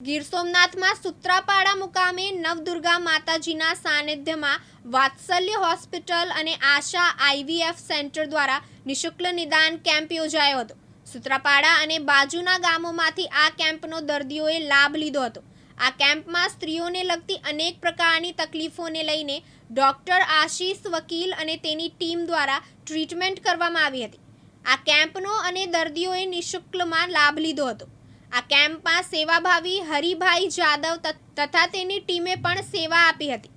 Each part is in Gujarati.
ગીર સોમનાથમાં સુત્રાપાડા મુકામે નવદુર્ગા માતાજીના સાનિધ્યમાં વાત્સલ્ય હોસ્પિટલ અને આશા આઈવીએફ સેન્ટર દ્વારા નિશુલ્ક નિદાન કેમ્પ યોજાયો હતો. સુત્રાપાડા અને બાજુના ગામોમાંથી આ કેમ્પનો દર્દીઓએ લાભ લીધો હતો. આ કેમ્પમાં સ્ત્રીઓને લગતી અનેક પ્રકારની તકલીફોને લઈને ડોક્ટર આશીષ વકીલ અને તેની ટીમ દ્વારા ટ્રીટમેન્ટ કરવામાં આવી હતી. આ કેમ્પનો અને દર્દીઓએ નિઃશુલ્કમાં લાભ લીધો હતો. આ કેમ્પમાં સેવાભાવી હરિભાઈ જાદવ તથા તેની ટીમે પણ સેવા આપી હતી.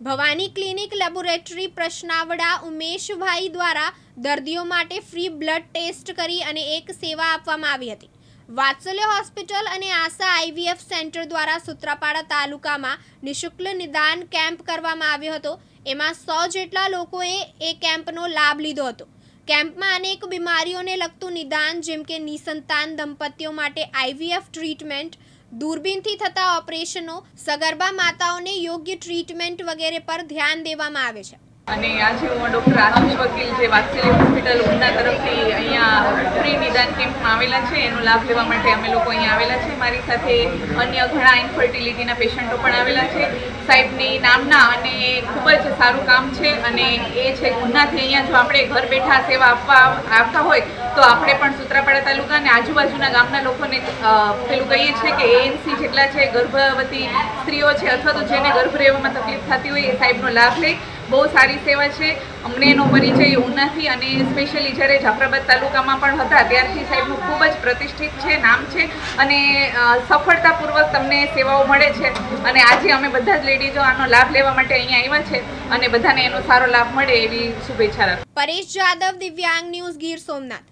ભવાની ક્લિનિક લેબોરેટરી પ્રશ્નાવડા ઉમેશભાઈ દ્વારા દર્દીઓ માટે ફ્રી બ્લડ ટેસ્ટ કરી અને એક સેવા આપવામાં આવી હતી. વાત્સલ્ય હોસ્પિટલ અને આશા આઈવીએફ સેન્ટર દ્વારા સુત્રાપાડા તાલુકામાં નિઃશુલ્ક નિદાન કેમ્પ કરવામાં આવ્યો હતો. એમાં સો જેટલા લોકોએ એ કેમ્પનો લાભ લીધો હતો. કેમ્પમાં અનેક બીમારીઓને લગતું નિદાન, જેમ કે નિસંતાન, દંપતીઓ માટે આઈવીએફ ટ્રીટમેન્ટ, દૂરબીનથી થતા ઓપરેશનો, સગર્ભા માતાઓને યોગ્ય ટ્રીટમેન્ટ વગેરે પર ધ્યાન દેવામાં આવે છે. અને આજે હું ડૉક્ટર આશીષ વકીલ જે વાત્સલ્ય હોસ્પિટલ ઉના તરફથી અહીંયા ફ્રી નિદાન કેમ્પમાં આવેલા છે, એનો લાભ લેવા માટે અમે લોકો અહીંયા આવેલા છે. મારી સાથે અન્ય ઘણા ઇન્ફર્ટિલિટીના પેશન્ટો પણ આવેલા છે. સાહેબની નામના અને ખૂબ જ સારું કામ છે અને એ છે ઉનાથી અહીંયા જો આપણે ઘર બેઠા સેવા આપવા આવતા હોય, તો આપણે પણ સુત્રાપાડા તાલુકા અને આજુબાજુના ગામના લોકોને પેલું કહીએ છીએ કે એએનસી જેટલા છે, ગર્ભવતી સ્ત્રીઓ છે, અથવા તો જેને ગર્ભ રહેવામાં તકલીફ થતી હોય એ સાહેબનો લાભ લે. બહુ સારી સેવા છે. અમને એનો પરિચય ઉનાથી અને સ્પેશિયલી જ્યારે જાફરાબાદ તાલુકામાં પણ હતા ત્યારથી સાહેબનું ખૂબ જ પ્રતિષ્ઠિત છે, નામ છે અને સફળતાપૂર્વક તમને સેવાઓ મળે છે. અને આજે અમે બધા જ લેડીઝો આનો લાભ લેવા માટે અહીંયા આવ્યા છે અને બધાને એનો સારો લાભ મળે એવી શુભેચ્છા રાખું. પરેશ જાદવ, દિવ્યાંગ ન્યૂઝ ગીર સોમનાથ.